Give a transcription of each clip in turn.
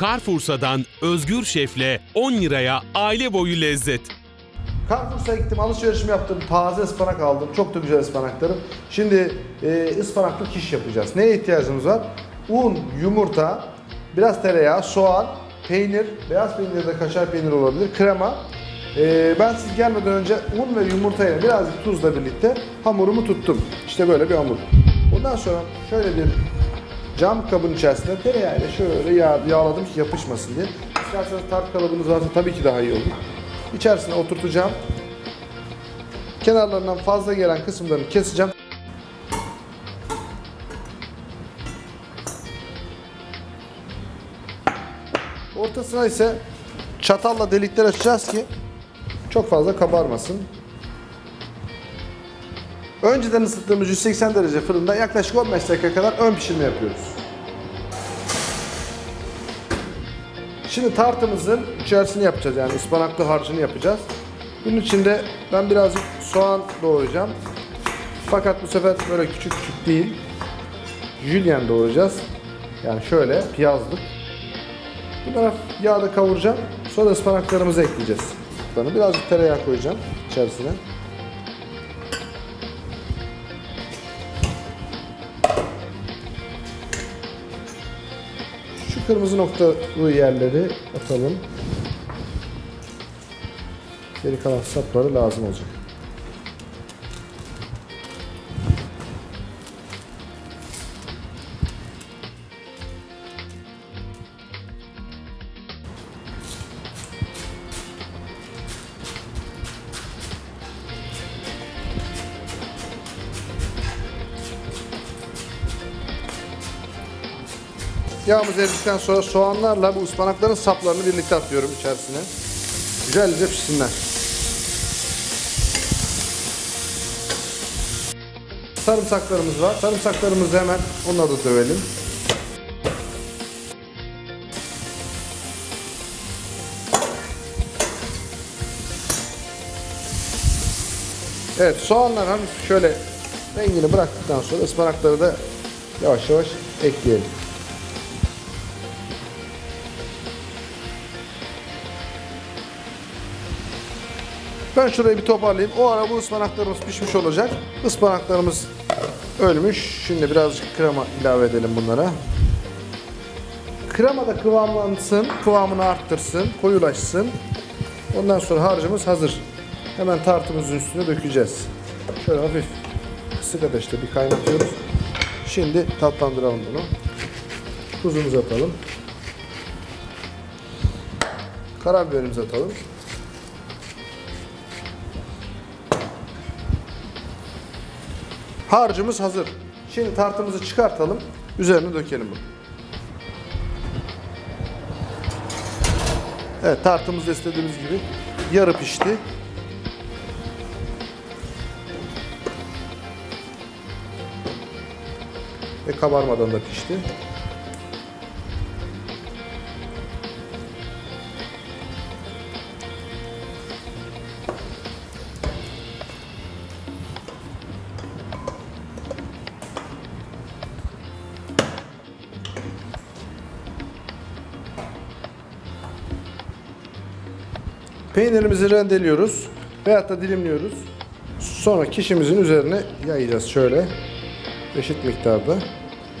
Carrefour'dan Özgür Şef'le 10 liraya aile boyu lezzet. Carrefour'sa gittim alışverişimi yaptım. Taze ıspanak aldım. Çok da güzel ıspanaklarım. Şimdi e, ıspanaklı kiş yapacağız. Neye ihtiyacımız var? Un, yumurta, biraz tereyağı, soğan, peynir, beyaz peynir de kaşar peynir olabilir, krema. E, ben siz gelmeden önce un ve yumurtayla birazcık tuzla birlikte hamurumu tuttum. İşte böyle bir hamur. Ondan sonra şöyle bir cam kabın içerisinde tereyağıyla şöyle yağ, yağladım ki yapışmasın diye. İsterseniz tart kalıbınız varsa tabii ki daha iyi olur. İçerisine oturtacağım. Kenarlarından fazla gelen kısımlarını keseceğim. Ortasına ise çatalla delikler açacağız ki çok fazla kabarmasın. Önceden ısıttığımız 180 derece fırında yaklaşık 15 dakika kadar ön pişirme yapıyoruz. Şimdi tartımızın içerisini yapacağız yani ıspanaklı harcını yapacağız. Bunun içinde ben birazcık soğan doğrayacağım. Fakat bu sefer böyle küçük küçük değil. Jülyen doğrayacağız. Yani şöyle piyazlık. Bunları yağda kavuracağım. Sonra ıspanaklarımızı ekleyeceğiz. Birazcık tereyağı koyacağım içerisine. Şu kırmızı noktalı yerleri atalım. Geri kalan sapları lazım olacak. Yağımız eridikten sonra soğanlarla bu ıspanakların saplarını birlikte atıyorum içerisine. Güzelce pişsinler. Sarımsaklarımız var. Sarımsaklarımızı hemen onları da dövelim. Evet soğanlar hafif şöyle rengini bıraktıktan sonra ıspanakları da yavaş yavaş ekleyelim. Ben şurayı bir toparlayayım. O ara bu ıspanaklarımız pişmiş olacak. Ispanaklarımız ölmüş. Şimdi birazcık krema ilave edelim bunlara. Krema da kıvamlansın, kıvamını arttırsın, koyulaşsın. Ondan sonra harcımız hazır. Hemen tartımızın üstüne dökeceğiz. Şöyle hafif kısık ateşte bir kaynatıyoruz. Şimdi tatlandıralım bunu. Tuzumuzu atalım. Karabiberimizi atalım. Harcımız hazır. Şimdi tartımızı çıkartalım. Üzerine dökelim bunu. Evet tartımız istediğimiz gibi yarı pişti. Ve kabarmadan da pişti. Peynirimizi rendeliyoruz veyahut da dilimliyoruz. Sonra kişimizin üzerine yayacağız şöyle eşit miktarda.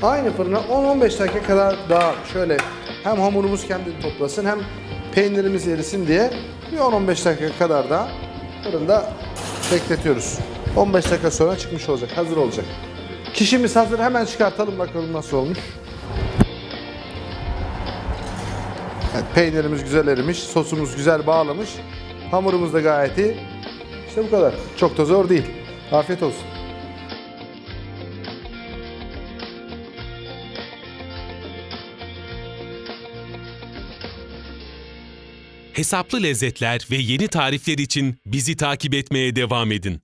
Aynı fırına 10-15 dakika kadar daha şöyle hem hamurumuz kendini toplasın hem peynirimiz erisin diye bir 10-15 dakika kadar daha fırında bekletiyoruz. 15 dakika sonra çıkmış olacak, hazır olacak. Kişimiz hazır, hemen çıkartalım bakalım nasıl olmuş. Evet, peynirimiz güzel erimiş, sosumuz güzel bağlamış. Hamurumuz da gayet iyi. İşte bu kadar. Çok da zor değil. Afiyet olsun. Hesaplı lezzetler ve yeni tarifler için bizi takip etmeye devam edin.